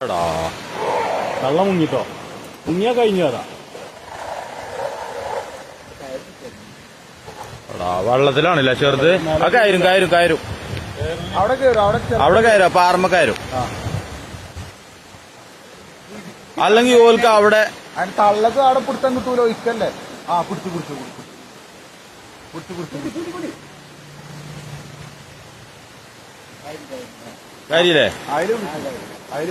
എടാ വെള്ളം മുങ്ങിട്ടോ. മുങ്ങിയാ കഴിഞ്ഞു അതാ എടാ വെള്ളത്തിലാണല്ലേ ചെറുത്? ആ കയറും കയറും കയറും. അവിടെ കയറും അവിടെ അവിടെ കയറും പാർമ കയറും. അല്ലെങ്കിൽ ഓൽക്ക് അവിടെ തള്ളക്ക് അവിടെ പിടുത്തം കിട്ടൂലോ ഇക്കല്ലേ ആ പിടിച്ചു പിടിച്ചു പിടിച്ചു. പിടിച്ചു പിടിച്ചു കാര്യല്ലേ? അതിൽ അതിൽ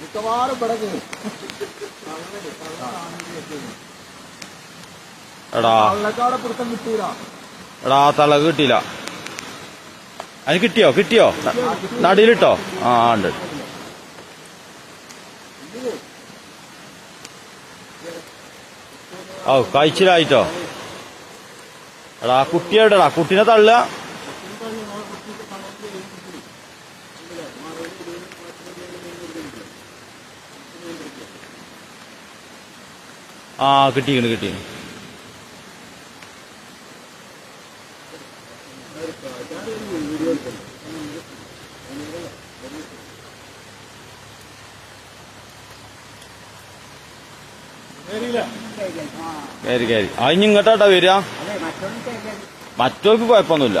മിക്കവാറും പിടക്ക് എടാ. തള്ളക്കാടെ പിടുത്തം കിട്ടിയില്ല എടാ തള കിട്ടിയില്ല. അതിന് കിട്ടിയോ? കിട്ടിയോ? നടിയിലിട്ടോ? ആ ഉണ്ട്. ഓ കഴിച്ചിലായിട്ടോ? എടാ കുട്ടി എവിടെടാ? കുട്ടീനെ തള്ളുക. ആ കിട്ടിക്കണ് കിട്ടിക്കണ് കയറി കയറി അതിന് ഇങ്ങോട്ടാട്ടാ വരിക. മറ്റവർക്ക് കുഴപ്പമൊന്നുമില്ല.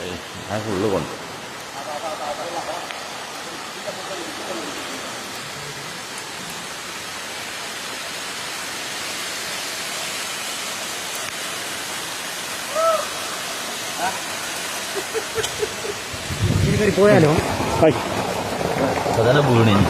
ഏയ്, ഞാൻ ഫുള്ള് കൊണ്ട് പോയാലോ അപ്പൊ തന്നെ വീണിനി